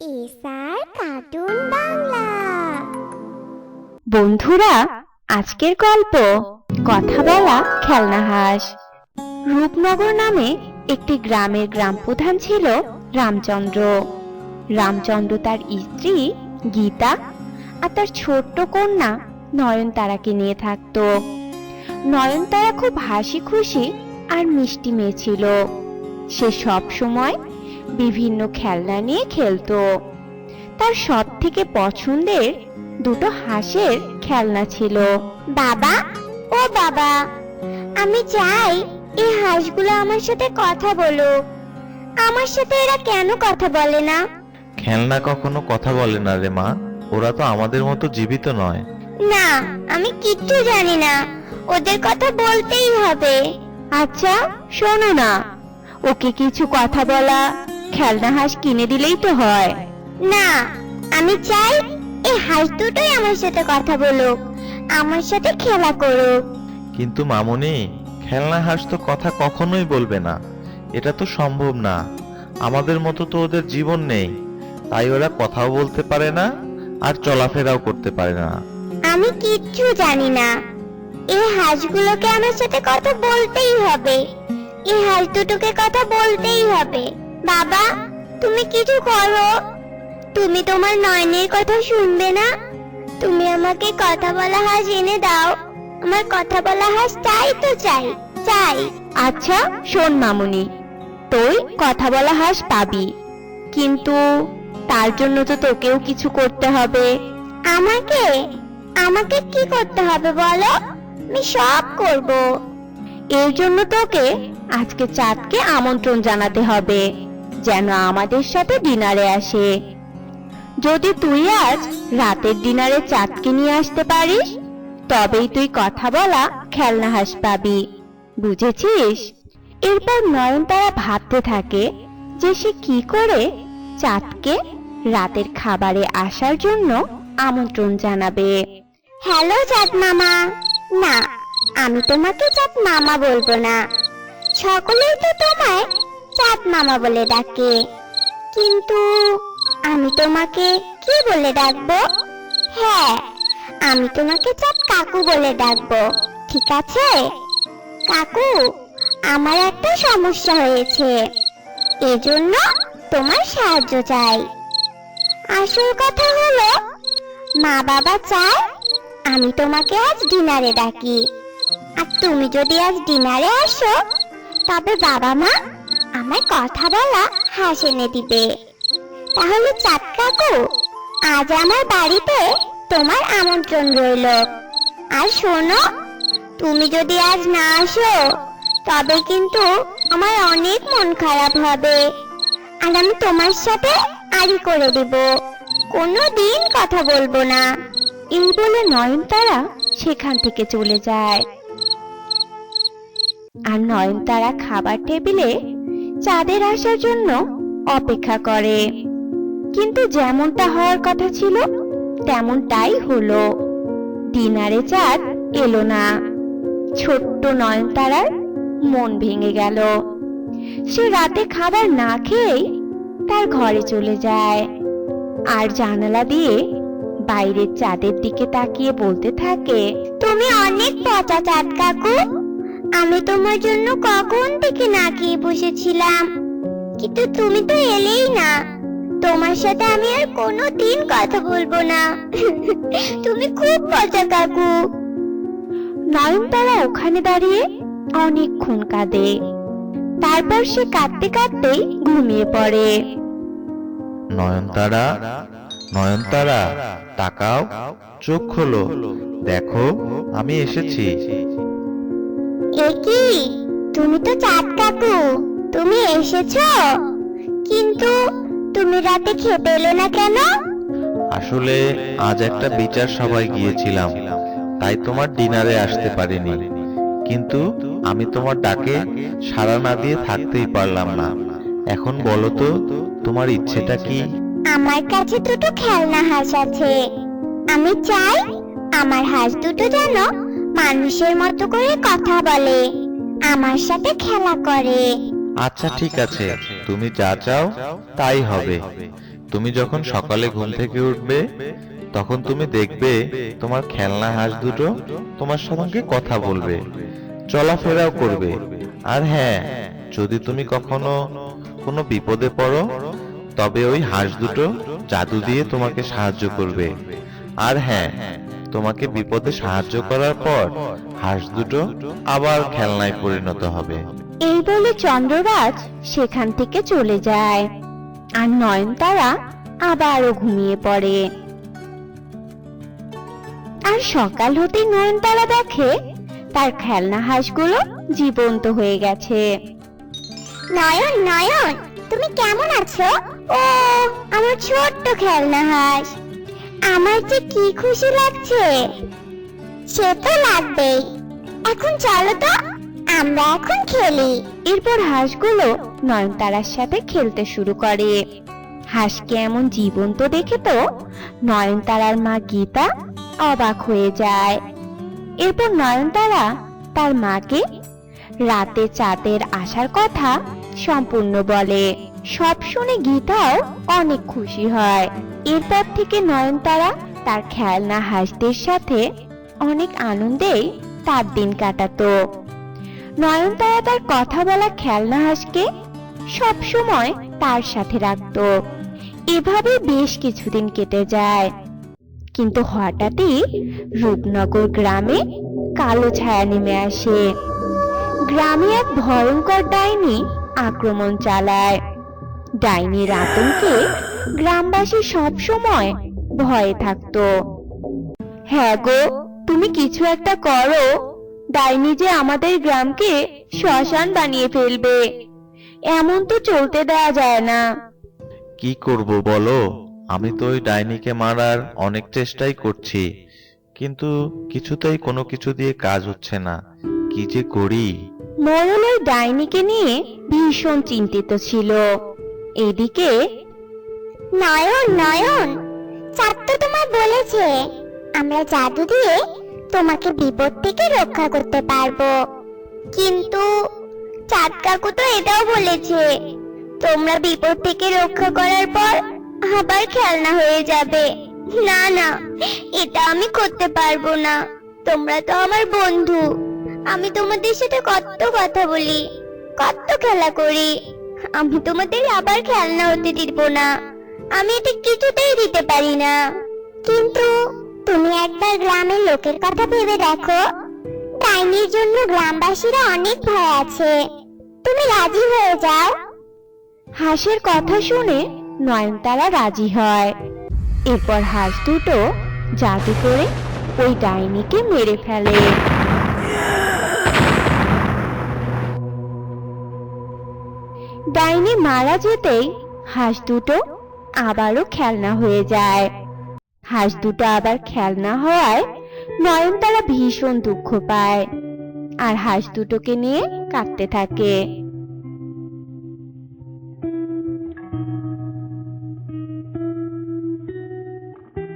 SR cartoon Bangla. বন্ধুরা, আজকের গল্প, কথা বলা খেলনা হাঁস। রূপনগর নামে একটি গ্রামের গ্রাম প্রধান ছিল রামচন্দ্র। রামচন্দ্র তার স্ত্রী গীতা আর তার ছোট্ট কন্যা নয়নতারাকে নিয়ে থাকতো। নয়নতারা খুব হাসি খুশি আর মিষ্টি মেয়ে ছিল। সে সব সময় বিভিন্ন খেলনা নিয়ে খেলতো। তার সব থেকে পছন্দের দুটো হাঁসের খেলনা ছিল। বাবা ও বাবা আমি চাই এই হাঁসগুলো আমার সাথে কথা বলো। আমার সাথে এরা কেন কথা বলে না? খেলনা কখনো কথা বলে না রে মা ওরা তো আমাদের মতো জীবিত নয়। না আমি কিচ্ছু জানি না ওদের কথা বলতেই হবে। আচ্ছা শোনো না ওকে কিছু কথা বলা খেলনা হাঁস কিনে দিলেই তো হয়। না আমি চাই এই হাঁস দুটোই আমার সাথে কথা বলুক আমার সাথে খেলা করুক। কিন্তু মামুনি খেলনা হাঁস তো কথা কখনোই বলবে না। এটা তো সম্ভব না। আমাদের মতো তো ওদের জীবন নেই। তাই ওরা কথাও বলতে পারে না আর চলাফেরাও করতে পারে না। আমি কিচ্ছু জানি না। এই হাঁসগুলোকে আমার সাথে কথা বলতেই হবে। এই হাঁস দুটোকে কথা বলতেই হবে। বাবা তুমি কিছু করো তুমি তোমার নয়নের কথা শুনবে না? তুমি আমাকে কথা বলা হাঁস এনে দাও। আমার কথা বলা হাঁস চাই তো চাই চাই। আচ্ছা শোন মামুনি তুই কথা বলা হাঁস পাবি। কিন্তু তার জন্য তো তোকেও কিছু করতে হবে। আমাকে? আমাকে কি করতে হবে বলো? আমি সব করব। এর জন্য তোকে আজকে চাঁদকে আমন্ত্রণ জানাতে হবে। যেন আমাদের সাথে ডিনারে আসে। যদি তুই আজ রাতের ডিনারে চাঁদকে নিয়ে আসতে পারিস, তবেই তুই কথা বলা খেলনা হাঁস পাবি। বুঝেছিস? এরপর নয়নতারা ভাবতে থাকে যে সে কি করে চাঁদকে রাতের খাবারে আসার জন্য আমন্ত্রণ জানাবে। হ্যালো চাঁদ মামা। না, আমি তোমাকে চাঁদ মামা বলব না। সকলেই তো তোমায় চাঁদ মামা বলে ডাকে। কিন্তু আমি তোমাকে কি বলে ডাকবো? হ্যাঁ আমি তোমাকে চাঁদ কাকু বলে ডাকবো, ঠিক আছে? কাকু, আমার একটা সমস্যা হয়েছে। এজন্য তোমার সাহায্য চাই। আসল কথা হলো, মা বাবা চায় আমি তোমাকে আজ ডিনারে ডাকি। আর তুমি যদি আজ ডিনারে আসো, তবে বাবা মা আমায় কথা বলা হাঁস এনে দিবে। তাহলে চাঁদ কাকু, আজ আমার বাড়িতে তোমার আমন্ত্রণ রইল। আর শোনো, তুমি যদি আজ না আসো, তবে কিন্তু আমার অনেক মন খারাপ হবে। আর আমি তোমার সাথে আড়ি করে দিব। কোনো দিন কথা বলব না। এই বলে নয়নতারা সেখান থেকে চলে যায়। আর নয়নতারা খাবার টেবিলে চাঁদের আসার জন্য অপেক্ষা করে। কিন্তু যেমনটা হওয়ার কথা ছিল, তেমনটাই হলো। ডিনারে চাঁদ এলো না। ছোট্ট নয়নতারার মন ভেঙে গেল। সে রাতে খাবার না খেয়েই তার ঘরে চলে যায়। আর জানালা দিয়ে বাইরের চাঁদের দিকে তাকিয়ে বলতে থাকে, তুমি অনেক পচা চাঁদ কাকু। আমি তোমার জন্য কখন থেকে না খেয়ে বসেছিলাম? কিন্তু তুমি তো এলেই না। তোমার সাথে আমি আর কোনো দিন কথা বলব না। তুমি খুব পচা কাকু। নয়নতারা ওখানে দাঁড়িয়ে অনেকক্ষণ কাঁদে। তারপর সে কাঁদতে কাঁদতেই ঘুমিয়ে পড়ে। নয়নতারা নয়নতারা তাকাও চোখ খোলো। দেখো আমি এসেছি। এ কি? তুমি তো চাঁদ কাকু। তুমি এসেছ? কিন্তু তুমি রাতে খেতে এলে না কেন? আসলে আজ একটা বিচার সভায় গিয়েছিলাম। তাই তোমার ডিনারে আসতে পারিনি। কিন্তু আমি তোমার ডাকে সাড়া না দিয়ে থাকতেই পারলাম না। এখন বলো তো তোমার ইচ্ছেটা কি? আমার কাছে দুটো খেলনা হাঁস আছে। আমি চাই আমার হাঁস দুটো যেন মানুষের মতো করে কথা বলে, আমার সাথে খেলা করে। আচ্ছা ঠিক আছে। তুমি যা চাও, তাই হবে। তুমি যখন সকালে ঘুম থেকে উঠবে, তখন তুমি দেখবে তোমার খেলনা হাঁস দুটো তোমার সঙ্গে কথা বলবে, চলাফেরাও করবে। আর হ্যাঁ যদি তুমি কখনো কোনো বিপদে পড়ো, তবে ওই হাঁস দুটো জাদু দিয়ে তোমাকে সাহায্য করবে। আর হ্যাঁ তোমাকে বিপদে সাহায্য করার পর হাঁস দুটো আবার খেলনায় পরিণত হবে। এই বলে চন্দ্ররাজ সেখান থেকে চলে যায়। আর নয়নতারা আবারও ঘুমিয়ে পড়ে। আর সকাল হতে নয়নতারা দেখে তার খেলনা হাঁসগুলো জীবন্ত হয়ে গেছে। নয়ন নয়ন তুমি কেমন আছো? ও আমার ছোট্ট খেলনা হাঁস। আমার যে কি খুশি লাগছে? সে তো লাগবেই। এখন চলো তো, আমরা এখন খেলি। এরপর হাঁসগুলো নয়নতারার সাথে খেলতে শুরু করে। হাঁসকে এমন জীবন্ত দেখে তো? নয়নতারার মা গীতা অবাক হয়ে যায়। এরপর নয়নতারা তার মাকে রাতে চাঁদের আসার কথা সম্পূর্ণ বলে। সব শুনে গীতাও অনেক খুশি হয়। এরপর থেকে নয়নতারা তার খেলনা হাঁসদের সাথে অনেক আনন্দেই তার দিন কাটাতো। নয়নতারা তার কথা বলা খেলনা হাঁসকে সব সময় তার সাথে রাখতো। এভাবে বেশ কিছুদিন কেটে যায়। কিন্তু হঠাৎই রূপনগর গ্রামে কালো ছায়া নেমে আসে। গ্রামে এক ভয়ঙ্কর ডাইনি আক্রমণ চালায়। ডাইনির আতঙ্কে গ্রামবাসী সব সময় ভয়ে থাকতো। হ্যাঁ গো তুমি কিছু একটা করো। ডাইনি যে আমাদের গ্রামকে শ্মশান বানিয়ে ফেলবে। এমন তো চলতে দেওয়া যায় না। কি করব বলো? আমি তো ওই ডাইনিকে মারার অনেক চেষ্টাই করছি। কিন্তু কিছুতেই কোনো কিছু দিয়ে কাজ হচ্ছে না। কি যে করি? মোরল ওই ডাইনিকে নিয়ে ভীষণ চিন্তিত ছিল। এদিকে নয়ন নয়ন, চাঁদ তো তোমায় বলেছে। আমরা জাদু দিয়ে তোমাকে বিপদ থেকে রক্ষা করতে পারব। কিন্তু চাঁদ কাকু তো এটাও বলেছে, তোমরা বিপদ থেকে রক্ষা করার পর আবার খেলনা হয়ে যাবে। না না, এটা আমি করতে পারব না। তোমরা তো আমার বন্ধু, আমি তোমাদের সাথে কত কথা বলি কত খেলা করি। আমি তোমাদের আবার খেলনা হতে দিব না। আমি এটা কিছুতেই দিতে পারি না। কিন্তু তুমি একবার গ্রামের লোকের কথা ভেবে দেখো। ডাইনির জন্য গ্রামবাসীরা অনেক ভয় আছে। তুমি রাজি হয়ে যাও। হাঁসের কথা শুনে নয়নতারা রাজি হয়। এরপর হাঁস দুটো জাদু করে ওই ডাইনিকে মেরে ফেলে। ডাইনি মারা যেতেই হাঁস দুটো আবারও খেলনা হয়ে যায়। হাঁস দুটো আবার খেলনা হওয়ায় নয়নতারা ভীষণ দুঃখ পায়। আর হাঁস দুটোকে নিয়ে কাঁদতে থাকে।